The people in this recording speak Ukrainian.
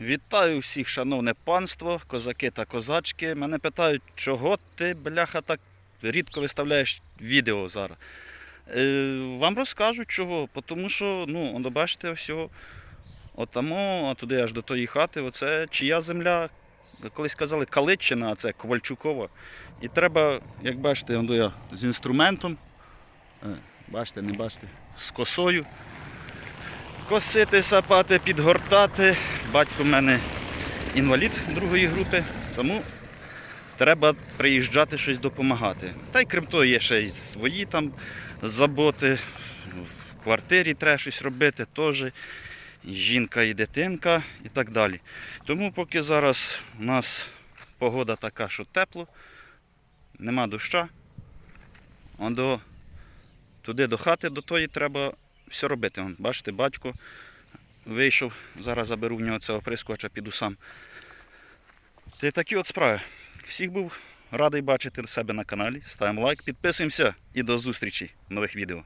Вітаю всіх, шановне панство, козаки та козачки. Мене питають, чого ти, бляха, так рідко виставляєш відео зараз. Е, вам розкажу чого, тому що, ну, воно бачите, всього. Отамо, а туди аж до тої хати, оце чия земля, колись казали Калитчина, а це Ковальчукова. І треба, як бачите, я з інструментом, е, бачите, не бачите, з косою. Косити, сапати, підгортати. Батько в мене інвалід другої групи, тому треба приїжджати щось допомагати. Та й крім того, є ще й свої там заботи. В квартирі треба щось робити теж. Жінка і дитинка і так далі. Тому поки зараз у нас погода така, що тепло, нема доща, до, туди до хати до тої треба все робити. Бачите, батько вийшов, зараз заберу в нього цього прискоча, піду сам. Та такі от справи. Всіх був радий бачити себе на каналі. Ставимо лайк, підписуємося і до зустрічі в нових відео.